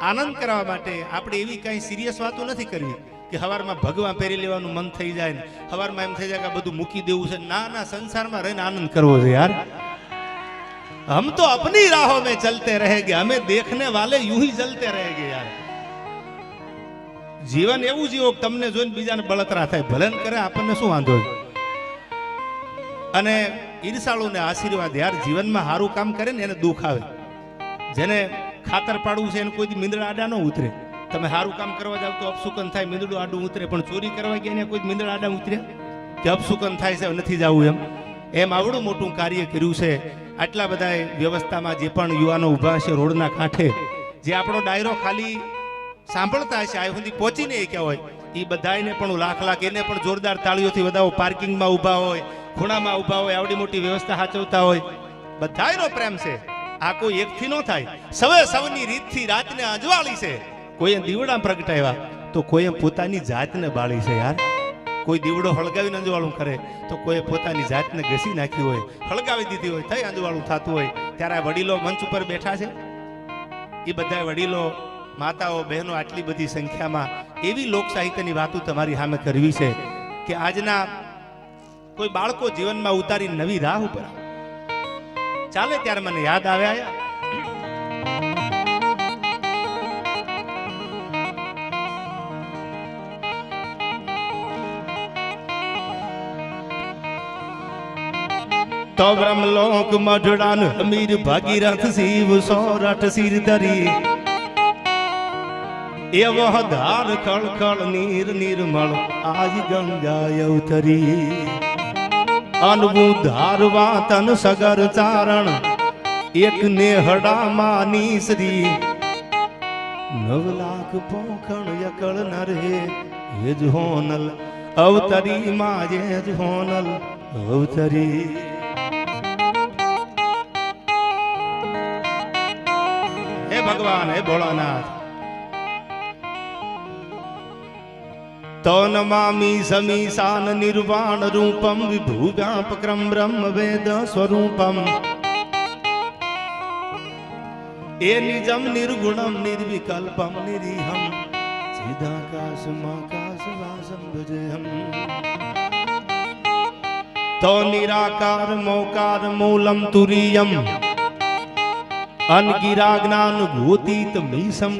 આનંદ કરવા માટે આપણે એવી કાંઈ સિરિયસ વાતો નથી કરવી કે હવારમાં ભગવા પહેરી લેવાનું મન થઈ જાય ને હવારમાં એમ થઈ જાય કે બધું મૂકી દેવું છે. ના ના, સંસારમાં રહીને આનંદ કરવો છે યાર. હમ તો અપની રાહો મેં ચલતે રહે ગયા. અમે દેખને વાલે યુ હી ચલતે રહે ગયા યાર. જીવન એવું જીવો તમને જોઈને બીજાને બળતરા થાય. ભલન કરે, આપણને શું વાંધો અને ઈર્ષાળુને આશીર્વાદ યાર, જીવનમાં સારું કામ કરે ને એને દુઃખ આવે. જેને ખાતર પાડવું છે એને કોઈ મીંદડા આડા ન ઉતરે. તમે સારું કામ કરવા જાવ તો અપસુકન થાય, મીંદડું આડું ઉતરે. પણ ચોરી કરવા ગયા એને કોઈ મીંદડા આડા ઉતરે? કે અપસુકન થાય છે, નથી જવું એમ. એમ આવડું મોટું કાર્ય કર્યું છે. આટલા બધા વ્યવસ્થામાં જે પણ યુવાનો ઊભા છે રોડના કાંઠે, જે આપણો ડાયરો ખાલી સાંભળતા હશે આ સુધી પહોંચીને એ ક્યાં હોય? એ બધાને પણ લાખ લાખ, એને પણ જોરદાર તાળીઓથી વધાવો. પાર્કિંગમાં ઊભા હોય, ખૂણામાં ઊભા હોય, આવડી મોટી વ્યવસ્થા સાચવતા હોય. બધાયનો પ્રેમ છે. આ કોઈ એકથી ન થાય. સવે સવની રીતથી રાતને અજવાળી છે. કોઈએ દીવડા પ્રગટાવ્યા તો કોઈએ પોતાની જાતને બાળી છે યાર. કોઈ દીવડો હળગાવીને અંજવાળું કરે તો કોઈ પોતાની જાતને ઘસી નાખી હોય, હળગાવી દીધી હોય થઈ અંજવાળું થતું હોય. ત્યારે આ વડીલો મંચ ઉપર બેઠા છે. એ બધા વડીલો, માતાઓ, બહેનો આટલી બધી સંખ્યામાં એવી લોક સાહિત્યની વાતો તમારી સામે કરવી છે કે આજના કોઈ બાળકો જીવનમાં ઉતારી નવી રાહ ઉપર આવે. ચાલે ત્યારે મને યાદ આવે આયા. તો બ્રહ્મલોક મઢડાન અમીર ભાગીરથ શિવ સોરઠ સિર ધરી. એવો ધાર ખળખળ નીર નિર્મળ આજ ગંગા અવતરી અનવું ધારવા તન સગર ચારણ. એક નેહડા માની શ્રી નવ લાખ પોખણ યકળ નરે. એ જ હોનલ. અવતરી માજે જ હોનલ. અવતરી. હે ભગવાન, હે ભોળાનાથ. તો નમામિ સમીશાન નિર્વાણ રૂપમ વિભુવ્યાપક્રમ બ્રહ્મ વેદ સ્વરૂપમ એ નિજમ નિર્ગુણમ નિર્વિકલ્પમ નિરીહમ ચિદાકાશમાકાશવાસમ ભજેહમ તો નિરાકાર મોકાર મૂલમ તુરીયમ અનગિરા જ્ઞાન ભૂતિત મીસમ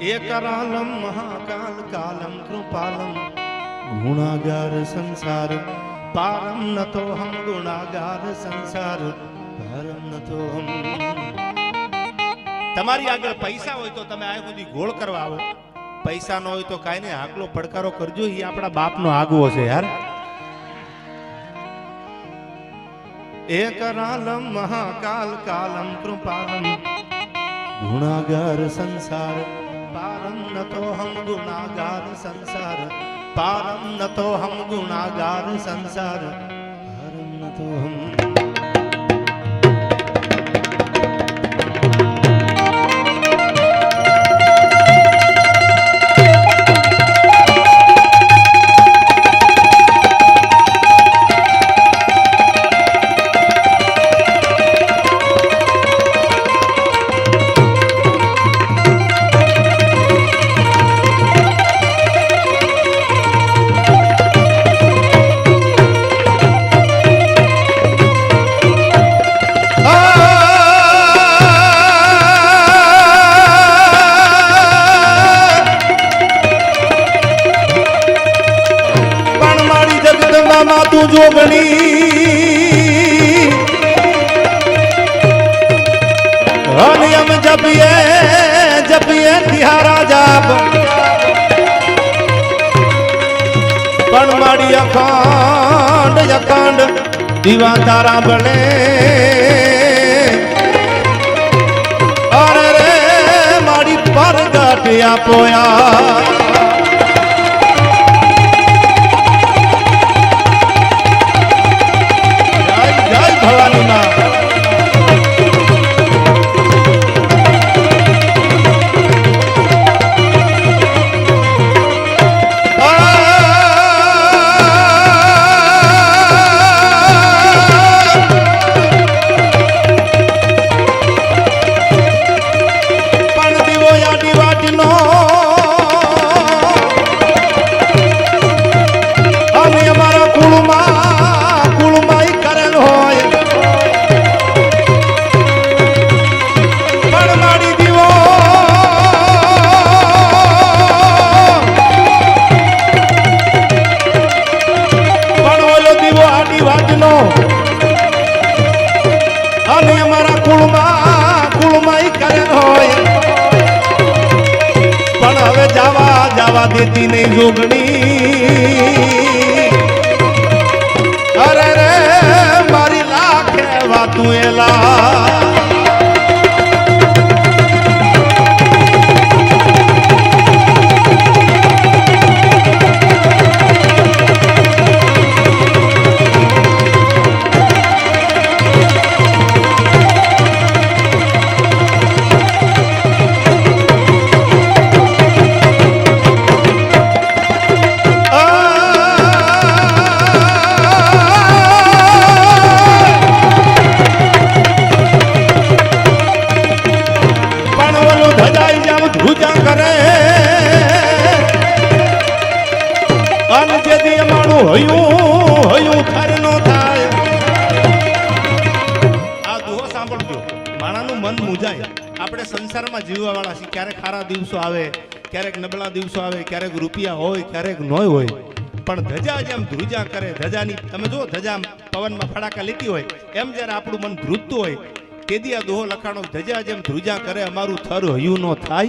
એકરાલમ મહાકાલ, કાલમ, કૃપાલમ. ગુણાગાર સંસાર, પારમ નતો હમ ગુણાગાર સંસાર પારમ નતો હમ. તમારી આગળ પૈસા હોય તો તમે આ સુધી ગોળ કરવા આવો. પૈસા ન હોય તો કાંઈ નહીં આગલો પડકારો કરજો એ આપણા બાપનો આગવો છે, યાર. એકરાલમ મહાકાલ, કાલમ, કૃપાલમ. ગુણાગાર સંસાર પારમ નતો હમ ગુણાગાર સંસાર પારમ નતો હમ ગુણાગાર સંસાર પારમ નતો હમ માં તું જોગણી અનિયમ જપીએ જપીએ તિહારા જાપ. પણ મારી અખંડ અખંડ દીવા તારા બળે અરે રે, મારી પર આપોયા. જય દેતી નહીં જોગણી. અરે રે મારી લાખે વાતું એલા. સાંભળજો માણાનું મન મૂંઝાય. આપણે સંસારમાં જીવવા વાળા છીએ. ક્યારેક સારા દિવસો આવે, ક્યારેક નબળા દિવસો આવે, ક્યારેક રૂપિયા હોય, ક્યારેક નોય હોય. પણ ધજા જેમ ધ્રુજા કરે, ધજાની, તમે જો ધજા પવનમાં ફડાકા લેતી હોય, એમ જ્યારે આપણું મન ધ્રુજતું હોય તેથી આ દોહો લખાણો, ધજા જેમ ધ્રુજા કરે, અમારું થર હયું નો થાય.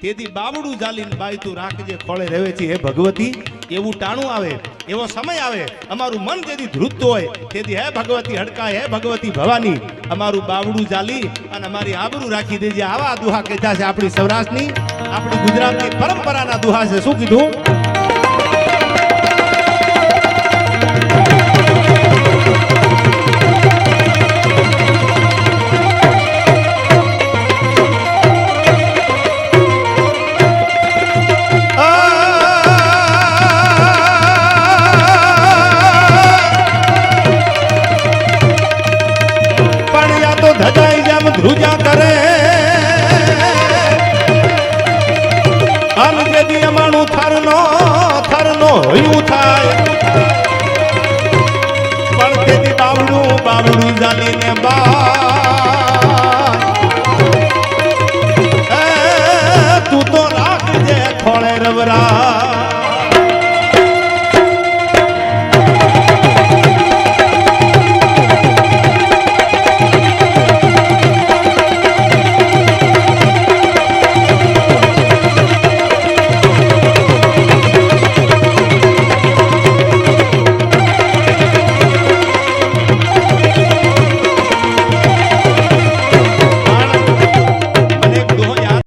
તેથી બાવડું જાલીને બાઈ તું રાખજે ખોળે રહે છે. હે ભગવતી એવું ટાણું આવે, એવો સમય આવે, અમારું મન તેથી ધ્રુજતું હોય, તેથી હે ભગવતી હડકાય હે ભગવતી ભવાની, અમારું બાવડું જાલી અને અમારી આબરૂ રાખી દેજે. આવા દુહા કહેતા છે આપણી સૌરાષ્ટ્રની, આપણી ગુજરાતની પરંપરાના દુહા છે. શું કીધું? ભયું થાય પણ તેથી બાવડું બાવડું જાલીને બા તું તો રાખજે થોડે રવરા